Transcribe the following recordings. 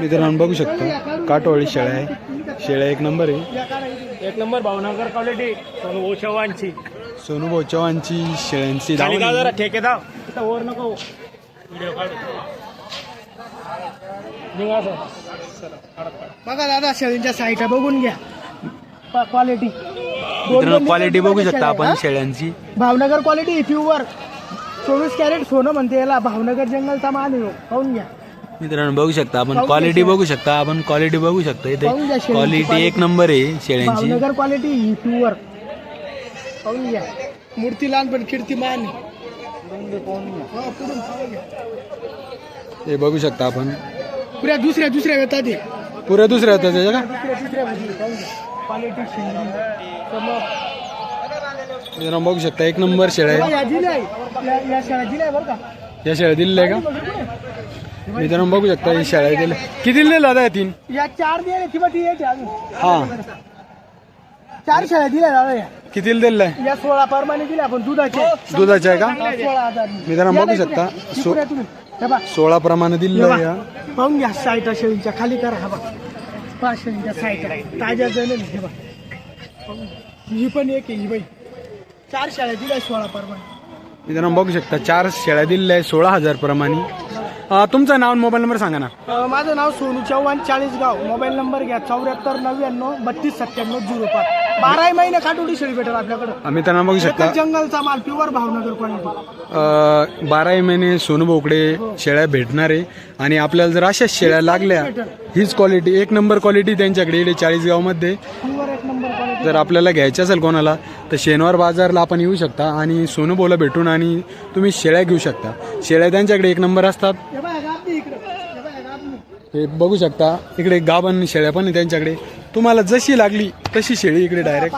मित्रांनो बघू शकता काटवाळी शेळ्या आहे. शेळ्या एक नंबर आहे. एक नंबर भावनगर क्वालिटी सोनू ओशवांची सोनू चव्हाणची शेळ्यांची जरा वर नको. व्हिडिओ काढ निघा सर. चला, काढा, काढा. बघा दादा शेळींच्या साईट बघून घ्या. क्वालिटी. मित्रांनो क्वालिटी बघू शकता आपण शेळ्यांची. भावनगर क्वालिटी प्युअर चोवीस कॅरेट सोनं म्हणते याला. भावनगर जंगलचा माल आहे हो. पाहून घ्या. मित्रांनो बघू शकता आपण क्वालिटी. बघू शकता आपण क्वालिटी बघू शकता इथे पाहून घ्या शेळ्यांची क्वालिटी. एक नंबर आहे शेळ्यांची भावनगर क्वालिटी प्युअर पाहून घ्या मूर्ती लहानपण कीर्तिमान आहे. हा, पुढून पाहून घ्या. हे बघू शकता आपण पुऱ्या दुसऱ्या दुसऱ्या येतात हे. पुऱ्या दुसऱ्या होत्या त्याच्या का दुसऱ्या दुसऱ्या मध्ये पाहून घ्या क्वालिटी शेळी चमक. मित्रांनो बघू शकता एक नंबर शेळ्या आहे या दिल्या आहे. या या शेळ्या दिल्या आहे बरं का या शेळ्या दिलेल्या आहे का मित्रांनो बघू शकता ही शेळ्या दिल्या किती दिलेल्या दादा तीन? या चार दिल्या किंवा ती यायची अजून. हा. चार शेळ्या दिल्या दादा या. कितीला दिलेला आहे या सोळा परमाने दिल्या आपण दुधाचे. दुधाच्या आहे का? सोळा हजार मित्रांनो बघू शकता. दिल्या. सो- हे सोळा प्रमाणे दिलेलं आहे या. पाहून घ्या साईटा शेळीच्या. खाली करा हा बघा पहा शेळीच्या साईटा. ताज्या जण हे बघा पाहून. घ्या. ही पण एक आहे ही बाई. चार शेळ्या दिल्या सोळा परमाने. मित्रांनो बघू शकता चार शेळ्या दिलेल्या आहे सोळा हजार प्रमाणे अं, तुमचं नाव आणि मोबाईल नंबर सांगा ना. अं, माझं नाव सोनू चव्हाण चाळीसगाव. मोबाईल नंबर घ्या चौऱ्याहत्तर नव्याण्णव बत्तीस सत्त्याण्णव झिरो पाच. बाराही महिने काटोडी शेळी भेटेल आपल्याकडं. मित्रांनो बघू शकता. एकच जंगलचा माल प्युअर भावनगर क्वालिटी अं, बाराही महिने सोनू बोकडे शेळ्या भेटणार आहे आणि आपल्याला जर अशाच शेळ्या लागल्या हीच क्वालिटी एक नंबर क्वालिटी त्यांच्याकडे इकडे चाळीस गावमध्ये प्युअर एक नंबर क्वालिटी जर आपल्याला घ्यायचं असेल कोणाला तर शनिवार बाजारला आपण येऊ शकता आणि सोनं बोला भेटून आणि तुम्ही शेळ्या घेऊ शकता. शेळ्या त्यांच्याकडे एक नंबर असतात. हे बघू शकता इकडे गाभण शेळ्या पण आहे त्यांच्याकडे. तुम्हाला जशी लागली तशी शेळी इकडे डायरेक्ट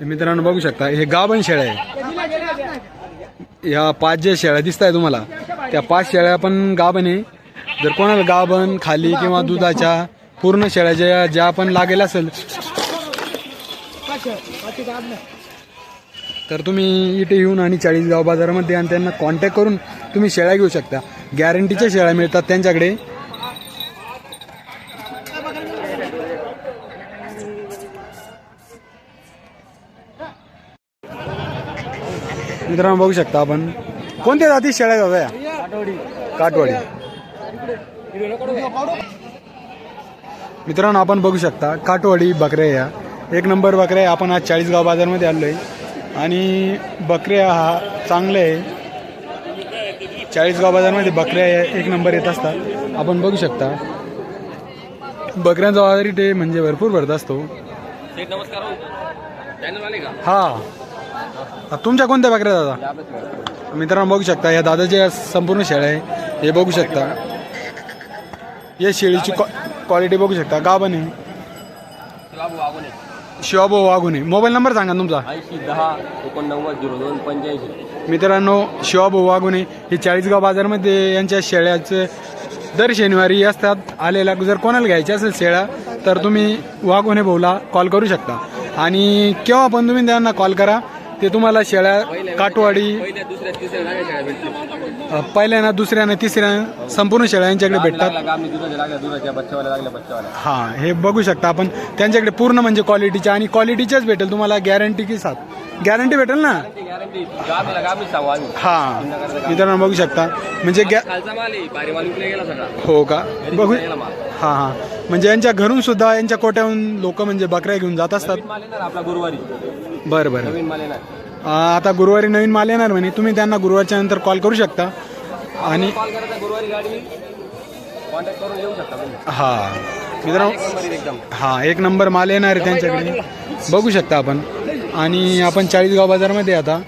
मित्रांनो बघू शकता हे गाभण शेळ्या आहे. ह्या या पाच ज्या शेळ्या दिसत आहे तुम्हाला त्या पाच शेळ्या पण गाभण आहे जर कोणाला गाभण खाली किंवा दुधाच्या पूर्ण शेळ्या ज्या ज्या पण लागेल असेल तर तुम्ही इथे येऊन आणि चाळीसगाव बाजारामध्ये आणि त्यांना कॉन्टॅक्ट करून तुम्ही शेळ्या घेऊ शकता. गॅरंटीच्या शेळ्या मिळतात त्यांच्याकडे. मित्रांनो बघू शकता आपण. कोणत्या जाती शेळ्या जाऊया काटवाडी मित्रांनो आपण बघू शकता काटवाडी बकऱ्या या. एक नंबर बकऱ्या आपण आज चाळीसगाव बाजारमध्ये आलो आहे आणि बकऱ्या हा चांगले आहे. चाळीसगाव बाजारमध्ये बकऱ्या या एक नंबर येत असतात. आपण बघू शकता बकऱ्यांचा बाजार इथे म्हणजे भरपूर भरत असतो. हा. तुमच्या कोणत्या बकऱ्या दादा? मित्रांनो बघू शकता या दादाच्या संपूर्ण शेळ्या आहे. हे बघू शकता. या शेळीची क्वालिटी बघू शकता. गाभण आहे. शिवाभाऊ वाघुने मोबाईल नंबर सांगा तुमचा. ऐंशी दहा एकोणनव्वद झिरो दोन पंच्याऐंशी. मित्रांनो शिवाभाऊ वाघुने हे चाळीसगाव बाजारमध्ये यांच्या शेळ्याचं दर शनिवारी असतात. आलेल्या जर कोणाला घ्यायच्या असेल शेळ्या तर तुम्ही वाघुने भाऊला कॉल करू शकता. आणि केव्हा पण तुम्ही त्यांना कॉल करा. ते तुम्हाला शेळ्या काटवाडी पहिल्याना दुसऱ्यानं तिसऱ्या संपूर्ण शेळ्या यांच्याकडे भेटतात. हा हे बघू शकता आपण. त्यांच्याकडे पूर्ण म्हणजे क्वालिटीच्या आणि क्वालिटीच्याच भेटेल. तुम्हाला गॅरंटी की साथ गॅरंटी भेटेल ना? हा. मित्रांनो बघू शकता. म्हणजे गॅ हो का? बघू हा हा. म्हणजे यांच्या घरून सुद्धा यांच्या कोट्याहून लोक म्हणजे बकऱ्या घेऊन जात असतात. गुरुवारी. बरं बरं. नवीन माल येणार. आता गुरुवारी नवीन माल येणार म्हणे. तुम्ही त्यांना गुरुवारच्या नंतर कॉल करू शकता. आणि कॉल करायचा गुरुवारी गाडी. कॉन्टॅक्ट करून येऊ शकता तुम्ही. हा. मित्रांनो एक नंबर एकदम. हा एक नंबर माल येणार आहे त्यांच्याकडे. बघू शकता आपण. आणि आपण चाळीसगाव बाजारमध्ये आता.